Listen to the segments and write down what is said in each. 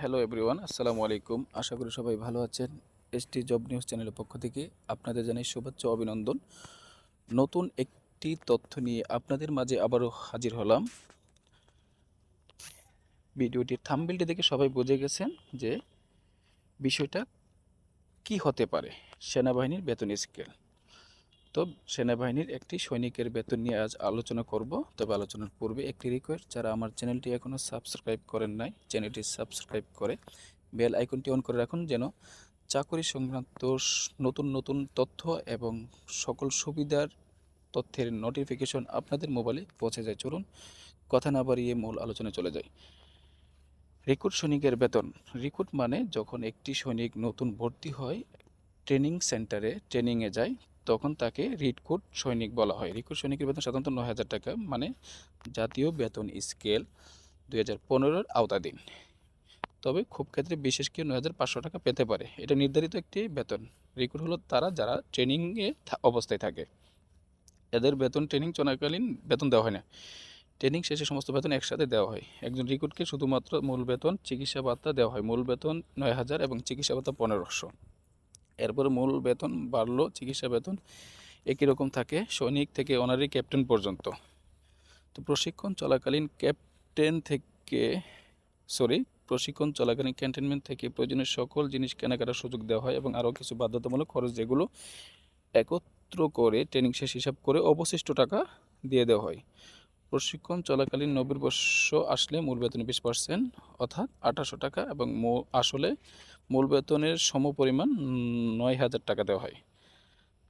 Hello everyone আসসালামু আলাইকুম। আশা করি সবাই ভালো আছেন। এসটি জব নিউজ চ্যানেলের পক্ষ থেকে আপনাদের জানাই শুভেচ্ছা, অভিনন্দন। নতুন একটি তথ্য নিয়ে আপনাদের মাঝে আবারও হাজির হলাম। ভিডিওটির থাম্বেলটি দেখে সবাই বুঝে গেছেন যে বিষয়টা কি হতে পারে। সেনাবাহিনীর বেতন স্কেল তো সেনাবাহিনীর একটি সৈনিকের বেতন নিয়ে আজ আলোচনা করব। তবে আলোচনার পূর্বে একটি রিকোয়েস্ট যারা আমার চ্যানেলটি এখনও সাবস্ক্রাইব করেন নাই, চ্যানেলটি সাবস্ক্রাইব করে বেল আইকনটি অন করে রাখুন যেন চাকরি সংক্রান্ত নতুন নতুন তথ্য এবং সকল সুবিধার তথ্যের নোটিফিকেশন আপনাদের মোবাইলে পৌঁছে যায়। চলুন কথা না বাড়িয়ে মূল আলোচনায় চলে যায় রিক্রুট সৈনিকের বেতন। রিক্রুট মানে যখন একটি সৈনিক নতুন ভর্তি হয় ট্রেনিং সেন্টারে ট্রেনিংয়ে যায় তখন তাকে রিক্রুট সৈনিক বলা হয়। রিক্রুট সৈনিকের বেতন সাধারণত নয় হাজার টাকা মানে জাতীয় বেতন স্কেল দুই হাজার পনেরোর আওতাধীন। তবে খুব ক্ষেত্রে বিশেষ কেউ নয় হাজার পাঁচশো টাকা পেতে পারে। এটা নির্ধারিত একটি বেতন। রিক্রুট হলো তারা যারা ট্রেনিংয়ে অবস্থায় থাকে। এদের বেতন ট্রেনিং চলাকালীন বেতন দেওয়া হয় না। ট্রেনিং শেষে সমস্ত বেতন একসাথে দেওয়া হয়। একজন রিক্রুটকে শুধুমাত্র মূল বেতন চিকিৎসা ভাতা দেওয়া হয়। মূল বেতন নয় হাজার এবং চিকিৎসা ভাতা পনেরোশো। এরপরে মূল বেতন বাড়লো, চিকিৎসা বেতন একই রকম থাকে, সৈনিক থেকে অনারি ক্যাপ্টেন পর্যন্ত। তো প্রশিক্ষণ চলাকালীন ক্যাপ্টেন থেকে সরি প্রশিক্ষণ চলাকালীন ক্যান্টনমেন্ট থেকে প্রয়োজনীয় সকল জিনিস কেনাকাটার সুযোগ দেওয়া হয় এবং আরও কিছু বাধ্যতামূলক খরচ যেগুলো একত্র করে ট্রেনিং শেষ হিসাব করে অবশিষ্ট টাকা দিয়ে দেওয়া হয়। প্রশিক্ষণ চলাকালীন নব্বই বর্ষ আসলে মূল বেতন বিশ পার্সেন্ট অর্থাৎ আঠাশশো টাকা এবং আসলে মূল বেতনের সমপরিমাণ উম, নয় হাজার টাকা দেওয়া হয়।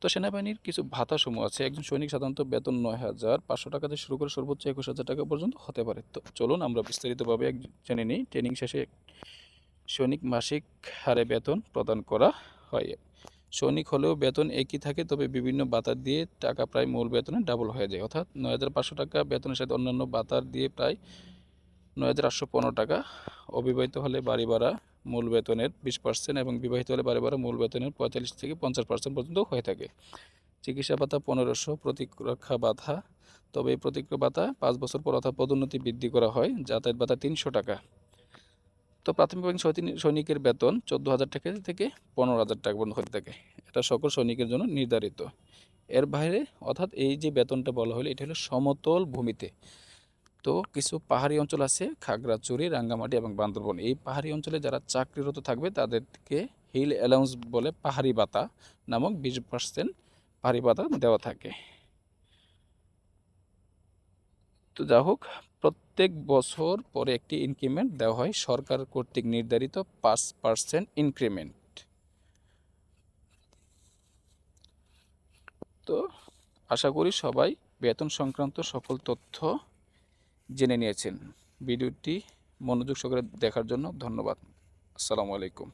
তো সেনাবাহিনীর কিছু ভাতা সমূহ আছে। একজন সৈনিক সাধারণত বেতন নয় হাজার পাঁচশো টাকা থেকে শুরু করে সর্বোচ্চ একুশ হাজার টাকা পর্যন্ত হতে পারে। তো চলুন আমরা বিস্তারিতভাবে এক জেনে নিই। ট্রেনিং শেষে সৈনিক মাসিক হারে বেতন প্রদান করা হয়। সৈনিক হলেও বেতন একই থাকে, তবে বিভিন্ন ভাতা দিয়ে টাকা প্রায় মূল বেতনে ডাবল হয়ে যায়। অর্থাৎ নয় হাজার পাঁচশো টাকা বেতনের সাথে অন্যান্য ভাতার দিয়ে প্রায় নয় হাজার আটশো পনেরো টাকা অবিবাহিত হলে বাড়ি ভাড়া মূল বেতনের বিশ পার্সেন্ট এবং বিবাহিত হলে বাড়ি ভাড়া মূল বেতনের পঁয়তাল্লিশ থেকে পঞ্চাশ পার্সেন্ট পর্যন্ত হয়ে থাকে। চিকিৎসা ভাতা পনেরোশো, প্রতিরক্ষা ভাতা, তবে এই প্রতিরক্ষা ভাতা পাঁচ বছর পর অর্থাৎ পদোন্নতি বৃদ্ধি করা হয়, যাতায়াত ভাতা তিনশো টাকা। তো প্রাথমিক সৈনিক- সৈনিকের বেতন চোদ্দ হাজার টাকা থেকে পনেরো হাজার টাকা পর্যন্ত হতে থাকে। এটা সকল সৈনিকের জন্য নির্ধারিত। এর বাইরে অর্থাৎ এই যে বেতনটা বলা হলো, এটা হলো সমতল ভূমিতে। তো কিছু পাহাড়ি অঞ্চল আছে, খাগড়াছড়ি, রাঙ্গামাটি এবং বান্দরবন। এই পাহাড়ি অঞ্চলে যারা চাকরিরত থাকবে, তাদেরকে হিল অ্যালাউন্স বলে পাহাড়ি ভাতা নামক বিশ পার্সেন্ট পাহাড়ি ভাতা দেওয়া থাকে। তো যা হোক, প্রত্যেক বছর পরে একটি ইনক্রিমেন্ট দেওয়া হয়। সরকার কর্তৃক নির্ধারিত পাঁচ পার্সেন্ট ইনক্রিমেন্ট তো আশা করি সবাই বেতন সংক্রান্ত সকল তথ্য জেনে নিয়েছেন। ভিডিওটি মনোযোগ সহকারে দেখার জন্য ধন্যবাদ। আসসালামু আলাইকুম।